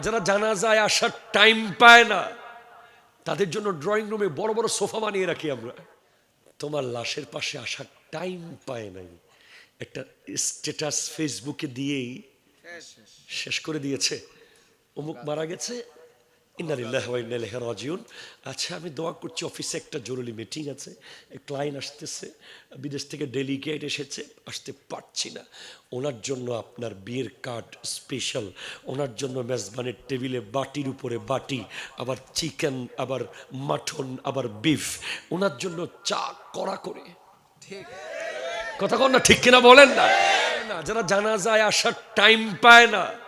যারা জানা যায় আসার টাইম পায় না তাদের জন্য ড্রয়িং রুমে বড় বড় সোফা বানিয়ে রাখি আমরা। তোমার লাশের পাশে আসার টাইম পায় নাই। একটা স্ট্যাটাস ফেসবুকে দিয়েই শেষ। করে দিয়েছে। অমুক মারা গেছে ইন্নালিল্লাহ রাজিউন। আচ্ছা আমি দোয়া করছি অফিসে একটা জরুরি মিটিং আছে। ক্লায়েন্ট আসতেছে বিদেশ থেকে ডেলিগেট এসেছে আসতে পারছি না। ওনার জন্য আপনার বিয়ের কার্ড স্পেশাল ওনার জন্য মেজবানের টেবিলে বাটির উপরে বাটি আবার চিকেন আবার মাটন আবার বিফ ওনার জন্য চা করা করে। ঠিক। কথা কন না ঠিক কিনা বলেন না? না যারা জানা যায় আসার টাইম পায় না।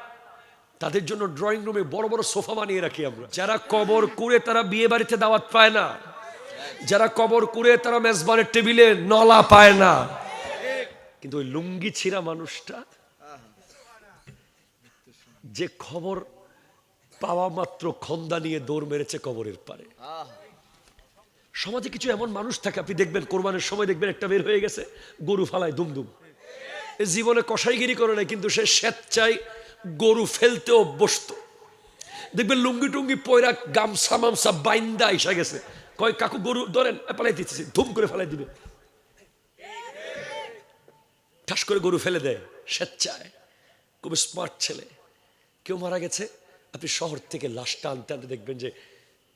তাদের জন্য ড্রয়িং রুমে বড় বড় সোফা বানিয়ে রাখি আমরা। যারা কবর করে তারা বিয়ে বাড়িতে দাওয়াত পায় না। যারা কবর করে তারা মেজবানের টেবিলে নলা পায় না। কিন্তু ওই লুঙ্গি ছিঁড়া মানুষটা, যে খবর পাওয়া মাত্র খন্দা নিয়ে দৌড় মেরেছে কবরের পারে। সমাজে কিছু এমন মানুষ থাকে, আপনি দেখবেন কোরবানের সময় দেখবেন একটা বের হয়ে গেছে, গরু ফালায় দুমদুম। জীবনে কষাইগিরি করে নাই, কিন্তু সে স্বেচ্ছায় গরু ফেলতে অভ্যস্ত। দেখবেন লুঙ্গি টুঙ্গি পয়রা গামছা মামসা বাইন্দা এসে গেছে। কয়, কাকু, গরু ধরেন। পালাই দিতেছি। ধুম করে ফেলাই দিবে। ঠাস করে গরু ফেলে দেয়। স্বেচ্ছায়। খুব স্মার্ট ছেলে। কেউ মারা গেছে। আপনি শহর থেকে লাশটা আনতে আনতে দেখবেন যে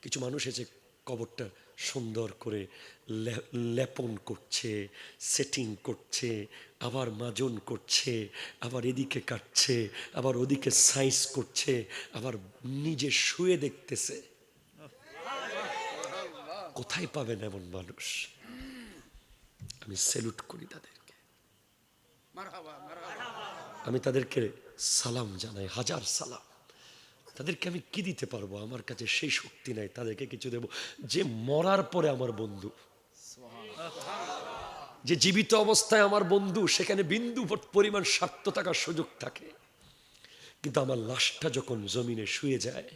কিছু মানুষ এসে কবরটা সুন্দর করে লেপন করছে সেটিং করছে আবার মাজন করছে আবার এদিকে কাটছে আবার ওদিকে সাইজ করছে আবার নিজে শুয়ে দেখতেছে। কোথায় পাবেন এমন মানুষ? আমি সেলুট করি তাদেরকে। আমি তাদেরকে সালাম জানাই হাজার সালাম। তাদেরকে আমি কি দিতে পারব? আমার কাছে সেই শক্তি নাই, তাদেরকে কিছু দেব। যে মরার পরে আমার বন্ধু, যে জীবিত অবস্থায় আমার বন্ধু, সেখানে বিন্দু পরিমাণ স্বার্থ থাকার সুযোগ থাকে। কিন্তু আমার লাশটা যখন জমিনে শুয়ে যায়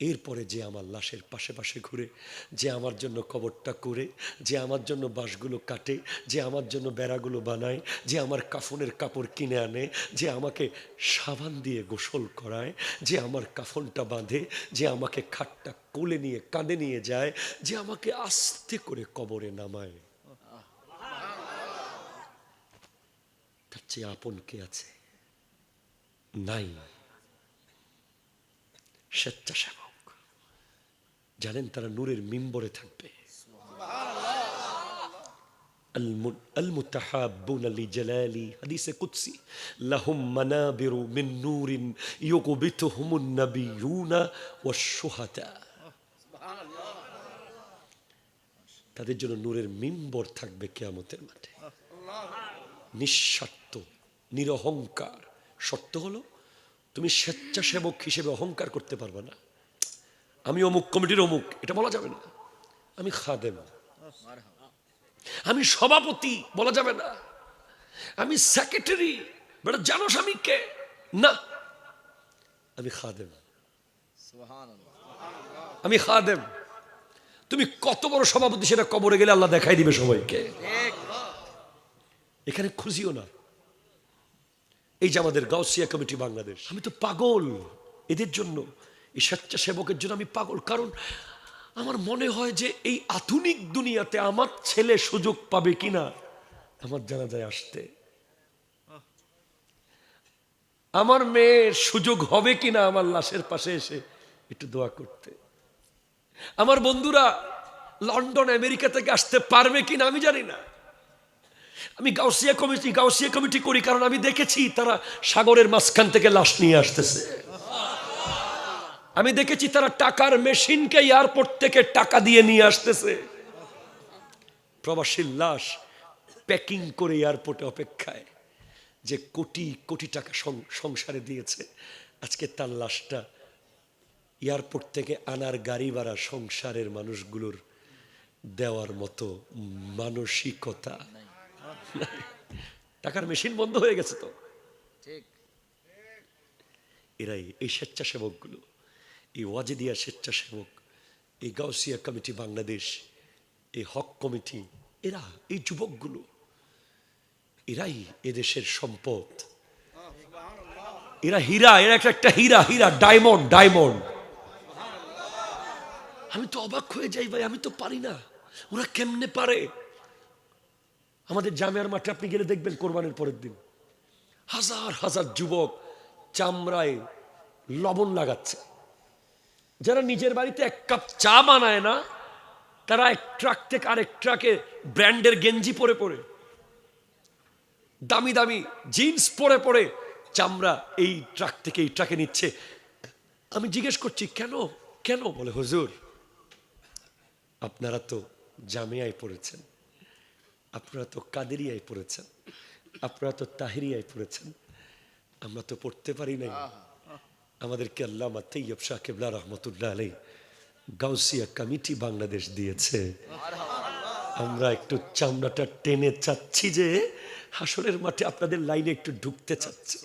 এরপরে যে আমার লাশের পাশে পাশে ঘুরে, যে আমার জন্য কবরটা করে, যে আমার জন্য বাঁশগুলো কাটে, যে আমার জন্য বেড়াগুলো বানায়, যে আমার কাফনের কাপড় কিনে আনে, যে আমাকে সাবান দিয়ে গোসল করায়, যে আমার কাফনটা বাঁধে, যে আমাকে খাটটা কোলে নিয়ে, কাঁধে নিয়ে যায়, যে আমাকে আস্তে করে কবরে নামায়। তার চেয়ে আপন কে আছে? নাই। স্বেচ্ছাসেবক। জানেন তারা নূরের মিম্বরে থাকবে الم- المتحابون لجلالي حديث قدسي لهم منابر من نور يغبطهم النبيون والشهداء তাদের জন্য নূরের মিম্বর থাকবে কেয়ামতের মাঠে নিঃস্বার্থ নিরহংকার সত্য হলো তুমি স্বেচ্ছাসেবক হিসেবে অহংকার করতে পারবে না আমি অমুক কমিটির অমুক, এটা বলা যাবে না। আমি খাদেম। আমি সভাপতি বলা যাবে না। আমি সেক্রেটারি বেটা জানোস আমি কে? না। আমি খাদেম। আমি খাদেম। তুমি কত বড় সভাপতি সেটা কবরে গেলে আল্লাহ দেখাই দিবে সবাইকে। এখানে খুঁজিও না। এই যে আমাদের গাউসিয়া কমিটি বাংলাদেশ। আমি তো পাগল। এদের জন্য এই স্বেচ্ছাসেবকের জন্য আমি পাগল। কারণ আমার মনে হয় যে এই আধুনিক দুনিয়াতে আমার ছেলে সুযোগ পাবে কিনা, আমার জানা যায় আসতে। আমার মেয়ের সুযোগ হবে কিনা আমার লাশের পাশে এসে একটু দোয়া করতে। আমার বন্ধুরা লন্ডন, আমেরিকা থেকে আসতে পারবে কিনা আমি জানি না। আমি গাউসিয়া কমিটি গাউসিয়া কমিটি করি, কারণ আমি দেখেছি তারা সাগরের মাঝখান থেকে লাশ নিয়ে আসতেছে। আমি দেখেছি তারা টাকার মেশিনকে এয়ারপোর্ট থেকে টাকা দিয়ে নিয়ে আসতেছে। প্রবাসীর লাশ প্যাকিং করে এয়ারপোর্টে অপেক্ষায় যে কোটি কোটি টাকা সংসারে দিয়েছে। আজকে তার লাশটা এয়ারপোর্ট থেকে আনার গাড়ি ভাড়া সংসারের মানুষগুলোর দেওয়ার মতো মানসিকতা টাকার মেশিন বন্ধ হয়ে গেছে তো। ঠিক। এরাই এই স্বেচ্ছাসেবকগুলো। এই ওয়াজেদিয়া স্বেচ্ছাসেবক, এই গাউসিয়া কমিটি বাংলাদেশ, এই হক কমিটি, এরা, এই যুবকগুলো, এরাই এদেশের সম্পদ। এরা হীরা, এরা একটা একটা হীরা হীরা, ডায়মন্ড ডায়মন্ড। আমি তো অবাক হয়ে যাই ভাই, আমি তো পারি না। ওরা কেমনে পারে? আমাদের জামিয়ার মাঠে আপনি গেলে দেখবেন কোরবানির পরের দিন। হাজার হাজার যুবক চামড়ায় লবণ লাগাচ্ছে। যারা নিজের বাড়িতে এক কাপ চা বানায় না, তারা এক ট্রাক থেকে আরেক ট্রাকে ব্র্যান্ডের গেঞ্জি পরে পরে, দামি দামি জিন্স পরে পরে চামড়া এই ট্রাক থেকে এই ট্রাকে নিচ্ছে। আমি জিজ্ঞেস করছি, কেন? কেন? বলে, হুজুর, আপনারা তো জামিয়ায় পড়েছেন, আপনারা তো কাদেরিয়ায় পড়েছেন, আপনারা তো তাহিরিয়ায় পড়েছেন, আমরা তো পড়তে পারি নাই। আমাদেরকে আল্লাহ তৈয়ব শাহ কেবলা রহমতুল্লাহ আলাই গাউসিয়া কমিটি বাংলাদেশ দিয়েছে। আমরা একটু চামড়াটা টেনে চাচ্ছি যে হাসরের মাঠে আপনাদের লাইনে একটু ঢুকতে চাচ্ছি।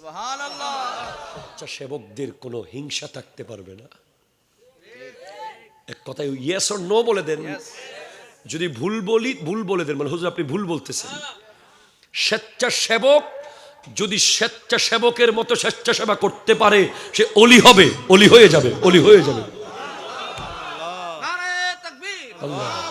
আচ্ছা সেবকদের কোনো হিংসা থাকতে পারবে না। এক কথায় ইয়েস অর নো বলে দেন। যদি ভুল বলি ভুল বলে দেন মানে হুজুর আপনি ভুল বলতেছেন। স্বেচ্ছাসেবক যদি স্বেচ্ছাসেবকের মতো স্বেচ্ছাসেবা করতে পারে সে অলি হবে অলি হয়ে যাবে অলি হয়ে যাবে। আল্লাহ।